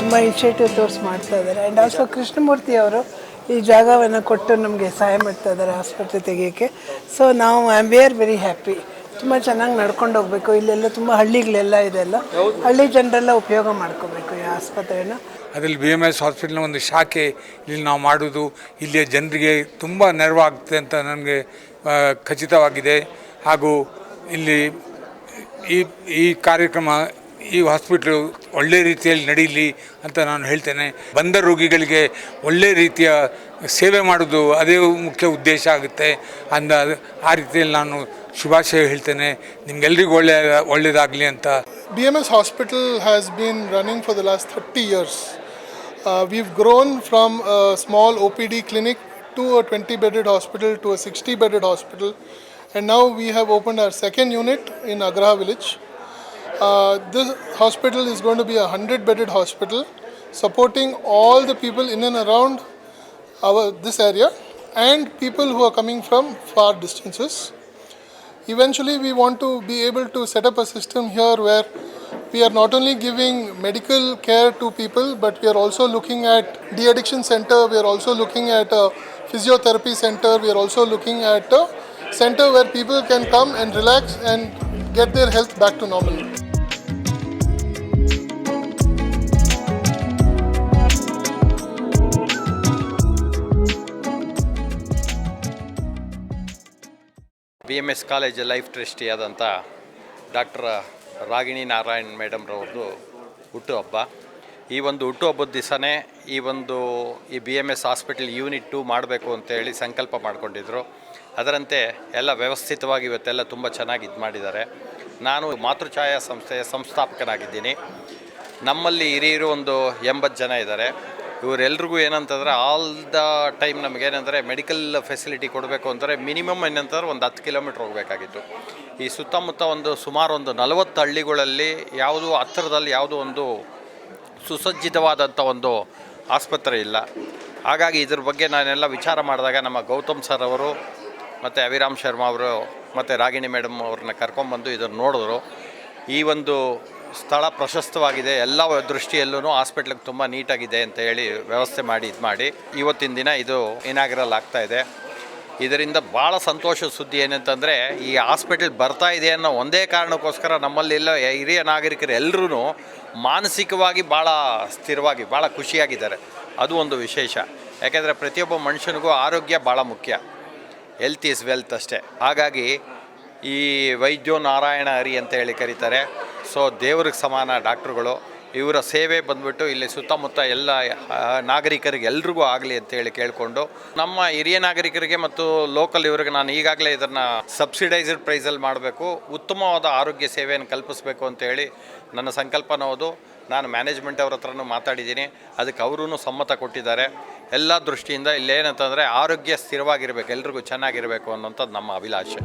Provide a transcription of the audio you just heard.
ತುಂಬ ಇನಿಷಿಯೇಟಿವ್ ತೋರಿಸಿ ಮಾಡ್ತಾ ಇದ್ದಾರೆ. ಆ್ಯಂಡ್ ಆಲ್ಸೋ ಕೃಷ್ಣಮೂರ್ತಿ ಅವರು ಈ ಜಾಗವನ್ನು ಕೊಟ್ಟು ನಮಗೆ ಸಹಾಯ ಮಾಡ್ತಾ ಇದ್ದಾರೆ ಆಸ್ಪತ್ರೆ ತೆಗೆಯೋಕ್ಕೆ. ಸೊ ನಾವು I am very very happy ತುಂಬ ಚೆನ್ನಾಗಿ ನಡ್ಕೊಂಡು ಹೋಗಬೇಕು. ಇಲ್ಲೆಲ್ಲ ತುಂಬ ಹಳ್ಳಿಗಳೆಲ್ಲ ಇದೆ ಅಲ್ಲ. ಹಳ್ಳಿ ಜನರೆಲ್ಲ ಉಪಯೋಗ ಮಾಡ್ಕೋಬೇಕು ಈ ಆಸ್ಪತ್ರೆನ. ಅದರಲ್ಲಿ ಬಿ ಎಂ ಎಸ್ ಹಾಸ್ಪಿಟ್ಲ್ನ ಒಂದು ಶಾಖೆ ಇಲ್ಲಿ ನಾವು ಮಾಡೋದು. ಇಲ್ಲಿಯ ಜನರಿಗೆ ತುಂಬ ನೆರವಾಗುತ್ತೆ ಅಂತ ನನಗೆ ಖಚಿತವಾಗಿದೆ. ಹಾಗೂ ಇಲ್ಲಿ ಈ ಈ ಕಾರ್ಯಕ್ರಮ ಈ ಹಾಸ್ಪಿಟ್ಲು ಒಳ್ಳೆ ರೀತಿಯಲ್ಲಿ ನಡೀಲಿ ಅಂತ ನಾನು ಹೇಳ್ತೇನೆ. ಬಂದ ರೋಗಿಗಳಿಗೆ ಒಳ್ಳೆ ರೀತಿಯ ಸೇವೆ ಮಾಡೋದು ಅದೇ ಮುಖ್ಯ ಉದ್ದೇಶ ಆಗುತ್ತೆ ಅಂದ ಆ ರೀತಿಯಲ್ಲಿ ನಾನು ಶುಭಾಶಯ ಹೇಳ್ತೇನೆ. ನಿಮ್ಗೆಲ್ರಿಗೂ ಒಳ್ಳೆ ಒಳ್ಳೆಯದಾಗಲಿ ಅಂತ. B M S hospital has been running for the last thirty years we've grown from small O P D clinic to a twenty bedded hospital to a sixty bedded hospital and now we have open our second unit in Agraha village Uh, this hospital is going to be a 100 bedded hospital supporting all the people in and around our this area and people who are coming from far distances. Eventually, we want to be able to set up a system here where we are not only giving medical care to people, but we are also looking at de-addiction center. We are also looking at a physiotherapy center. We are also looking at a center where people can come and relax and get their health back to normal. B M S college life ಟ್ರಸ್ಟಿಯಾದಂಥ doctor Ragini Narayan ಮೇಡಮ್ರವ್ರದ್ದು ಹುಟ್ಟುಹಬ್ಬ ಈ ಒಂದು ಹುಟ್ಟುಹಬ್ಬದ ದಿವಸನೇ ಈ ಒಂದು ಈ B M S hospital unit two ಮಾಡಬೇಕು ಅಂತೇಳಿ ಸಂಕಲ್ಪ ಮಾಡಿಕೊಂಡಿದ್ರು. ಅದರಂತೆ ಎಲ್ಲ ವ್ಯವಸ್ಥಿತವಾಗಿ ಇವತ್ತೆಲ್ಲ ತುಂಬ ಚೆನ್ನಾಗಿ ಇದು ಮಾಡಿದ್ದಾರೆ. ನಾನು ಮಾತೃಛಾಯಾ ಸಂಸ್ಥೆಯ ಸಂಸ್ಥಾಪಕನಾಗಿದ್ದೀನಿ. ನಮ್ಮಲ್ಲಿ ಹಿರಿಯರು ಒಂದು ಎಂಬತ್ತು ಜನ ಇದ್ದಾರೆ. ಇವರೆಲ್ರಿಗೂ ಏನಂತಂದರೆ ಆಲ್ ದ ಟೈಮ್ ನಮಗೇನಂದರೆ ಮೆಡಿಕಲ್ ಫೆಸಿಲಿಟಿ ಕೊಡಬೇಕು ಅಂದರೆ ಮಿನಿಮಮ್ ಏನಂತಂದ್ರೆ ಒಂದು ಹತ್ತು ಕಿಲೋಮೀಟ್ರ್ ಹೋಗಬೇಕಾಗಿತ್ತು. ಈ ಸುತ್ತಮುತ್ತ ಒಂದು ಸುಮಾರು ಒಂದು ನಲವತ್ತು ಹಳ್ಳಿಗಳಲ್ಲಿ ಯಾವುದು ಹತ್ತಿರದಲ್ಲಿ ಯಾವುದೋ ಒಂದು ಸುಸಜ್ಜಿತವಾದಂಥ ಒಂದು ಆಸ್ಪತ್ರೆ ಇಲ್ಲ. ಹಾಗಾಗಿ ಇದ್ರ ಬಗ್ಗೆ ನಾನೆಲ್ಲ ವಿಚಾರ ಮಾಡಿದಾಗ ನಮ್ಮ ಗೌತಮ್ ಸರ್ ಅವರು ಮತ್ತು ಅವಿರಾಮ್ ಶರ್ಮಾ ಅವರು ಮತ್ತು ರಾಗಿಣಿ ಮೇಡಮ್ ಅವ್ರನ್ನ ಕರ್ಕೊಂಬಂದು ಇದನ್ನು ನೋಡಿದ್ರು. ಈ ಒಂದು ಸ್ಥಳ ಪ್ರಶಸ್ತವಾಗಿದೆ. ಎಲ್ಲ ದೃಷ್ಟಿಯಲ್ಲೂ ಹಾಸ್ಪಿಟ್ಲಿಗೆ ತುಂಬ ನೀಟಾಗಿದೆ ಅಂತ ಹೇಳಿ ವ್ಯವಸ್ಥೆ ಮಾಡಿ, ಇದು ಮಾಡಿ. ಇವತ್ತಿನ ದಿನ ಇದು ಇನಾಗ್ರಲ್ ಆಗ್ತಾ ಇದೆ. ಇದರಿಂದ ಭಾಳ ಸಂತೋಷದ ಸುದ್ದಿ ಏನಂತಂದರೆ, ಈ ಹಾಸ್ಪಿಟಲ್ ಬರ್ತಾ ಇದೆ ಅನ್ನೋ ಒಂದೇ ಕಾರಣಕ್ಕೋಸ್ಕರ ನಮ್ಮಲ್ಲೆಲ್ಲ ಹಿರಿಯ ನಾಗರಿಕರು ಎಲ್ಲರೂ ಮಾನಸಿಕವಾಗಿ ಭಾಳ ಸ್ಥಿರವಾಗಿ ಭಾಳ ಖುಷಿಯಾಗಿದ್ದಾರೆ. ಅದು ಒಂದು ವಿಶೇಷ. ಯಾಕೆಂದರೆ ಪ್ರತಿಯೊಬ್ಬ ಮನುಷ್ಯನಿಗೂ ಆರೋಗ್ಯ ಭಾಳ ಮುಖ್ಯ. ಹೆಲ್ತ್ ಈಸ್ ವೆಲ್ತ್ ಅಷ್ಟೇ. ಹಾಗಾಗಿ ಈ ವೈದ್ಯೋ ನಾರಾಯಣ ಹರಿ ಅಂತ ಹೇಳಿ ಕರೀತಾರೆ. ಸೊ ದೇವ್ರಿಗೆ ಸಮಾನ ಡಾಕ್ಟ್ರುಗಳು. ಇವರ ಸೇವೆ ಬಂದ್ಬಿಟ್ಟು ಇಲ್ಲಿ ಸುತ್ತಮುತ್ತ ಎಲ್ಲ ನಾಗರಿಕರಿಗೆ ಎಲ್ರಿಗೂ ಆಗಲಿ ಅಂತೇಳಿ ಕೇಳಿಕೊಂಡು, ನಮ್ಮ ಹಿರಿಯ ನಾಗರಿಕರಿಗೆ ಮತ್ತು ಲೋಕಲ್ ಇವರಿಗೆ ನಾನು ಈಗಾಗಲೇ ಇದನ್ನು ಸಬ್ಸಿಡೈಸ್ಡ್ ಪ್ರೈಸಲ್ಲಿ ಮಾಡಬೇಕು. ಉತ್ತಮವಾದ ಆರೋಗ್ಯ ಸೇವೆಯನ್ನು ಕಲ್ಪಿಸಬೇಕು ಅಂತೇಳಿ ನನ್ನ ಸಂಕಲ್ಪನ ಹೌದು ನಾನು ಮ್ಯಾನೇಜ್ಮೆಂಟ್ ಅವ್ರ ಹತ್ರನೂ ಮಾತಾಡಿದ್ದೀನಿ. ಅದಕ್ಕೆ ಅವರೂ ಸಮ್ಮತ ಕೊಟ್ಟಿದ್ದಾರೆ. ಎಲ್ಲ ದೃಷ್ಟಿಯಿಂದ ಇಲ್ಲೇನಂತಂದರೆ ಆರೋಗ್ಯ ಸ್ಥಿರವಾಗಿರಬೇಕು, ಎಲ್ರಿಗೂ ಚೆನ್ನಾಗಿರಬೇಕು ಅನ್ನೋಂಥದ್ದು ನಮ್ಮ ಅಭಿಲಾಷೆ.